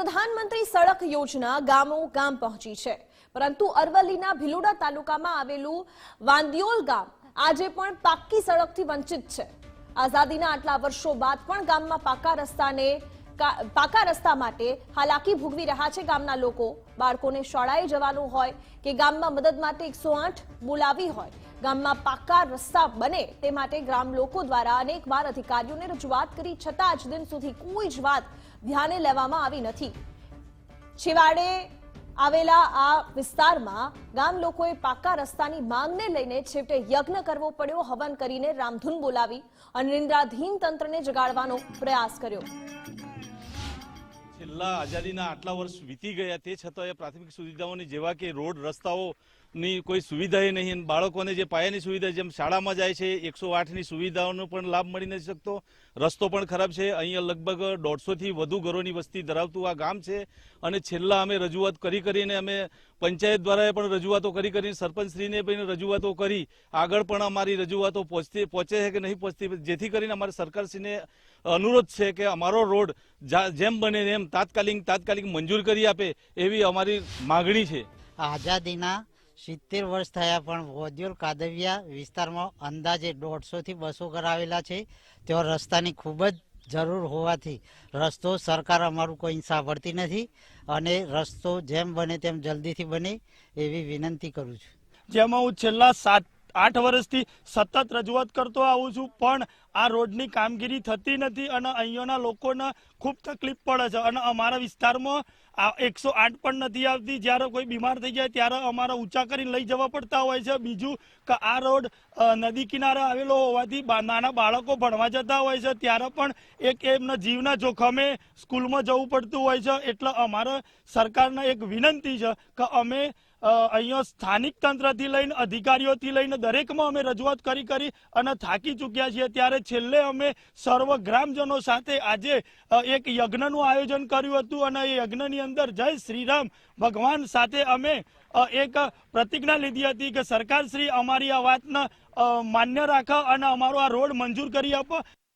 પ્રધાનમંત્રી સડક યોજના ગામો ગામ પહોંચી છે. પરંતુ અરવલ્લીના ભિલોડા તાલુકામાં આવેલું વાંદિયોલ ગામ આજે પણ પાક્કી સડકથી વંચિત છે. આઝાદીના આટલા વર્ષો બાદ પણ ગામમાં પાકા રસ્તાને પાકા રસ્તા માટે હાલાકી ભોગવી રહ્યા છે ગામના લોકો. બાળકોને શાળાએ જવાનું હોય કે ગામમાં મદદ માટે એકસો આઠ બોલાવી હોય, ગામમાં પાકા રસ્તા બને તે માટે ગ્રામ લોકો દ્વારા અનેકવાર અધિકારીઓને રજૂઆત કરી છતાં આજ દિન સુધી કોઈ જ વાત ધ્યાને લેવામાં આવી નથી. છેવાડે આવેલા આ વિસ્તારમાં ગામ લોકોએ પાકા રસ્તાની માંગને લઈને છેવટે યજ્ઞ કરવો પડ્યો, હવન કરીને રામધૂન બોલાવી અને નિંદ્રાધીન તંત્રને જગાડવાનો પ્રયાસ કર્યો. છેલ્લા આઝાદીના આટલા વર્ષ વીતી ગયા તે છતાં એ પ્રાથમિક સુવિધાઓની જેવા કે રોડ રસ્તાઓની કોઈ સુવિધા નહીં બાળકોને જે પાયાની સુવિધા, જેમ શાળામાં જાય છે, એકસો આઠની સુવિધાઓનો પણ લાભ મળી નથી શકતો. રસ્તો પણ ખરાબ છે. અહીંયા લગભગ દોઢસોથી વધુ ઘરોની વસ્તી ધરાવતું આ ગામ છે. અને છેલ્લા અમે રજૂઆત કરી કરીને અમે પંચાયત દ્વારા પણ રજૂઆતો કરી કરીને સરપંચશ્રીને પણ રજૂઆતો કરી. આગળ પણ અમારી રજૂઆતો પહોંચતી, પહોંચે છે કે નહીં પહોંચતી, જેથી કરીને અમારે સરકારશ્રીને અનુરોધ છે કે અમારો રોડ જેમ બને એમ તાત્કાલિક તાત્કાલિક મંજૂર કરી આપે એવી અમારી માગણી છે. આઝાદીના સિત્તેર વર્ષ થયા પણ વોદ્યોલ કાદવિયા વિસ્તારમાં અંદાજે દોઢસોથી બસો ઘર આવેલા છે. તેઓ રસ્તાની ખૂબ જ જરૂર હોવાથી રસ્તો સરકાર અમારું કોઈ સાંભળતી નથી અને રસ્તો જેમ બને તેમ જલ્દીથી બને એવી વિનંતી કરું છું. જેમાં હું છેલ્લા સાત આઠ વર્ષથી સતત રજૂઆત કરતો આવું છું, પણ આ રોડની કામગીરી થતી નથી અને અહીંયાના લોકોને ખૂબ તકલીફ પડે છે. અને અમારા વિસ્તારમાં આ એકસો આઠ પણ નથી આવતી. જ્યારે કોઈ બીમાર થઈ જાય ત્યારે અમારે ઊંચા કરીને લઈ જવા પડતા હોય છે. બીજું કે આ રોડ નદી કિનારે આવેલો હોવાથી નાના બાળકો ભણવા જતા હોય છે. ત્યારે પણ એક એમના જીવના જોખમે સ્કૂલમાં જવું પડતું હોય છે. એટલે અમારે સરકારને એક વિનંતી છે કે અમે અહીંયા સ્થાનિક તંત્રથી લઈને અધિકારીઓથી લઈને દરેકમાં અમે રજૂઆત કરી કરી અને થાકી ચૂક્યા છીએ. ત્યારે છેલ્લે અમે સર્વ ગ્રામજનો સાથે આજે એક યજ્ઞનું આયોજન કર્યું હતું અને એ યજ્ઞની અંદર જય શ્રીરામ ભગવાન સાથે અમે એક પ્રતિજ્ઞા લીધી હતી કે સરકાર શ્રી અમારી આ વાતને માન્ય રાખે અને અમારો આ રોડ મંજૂર કરી આપે.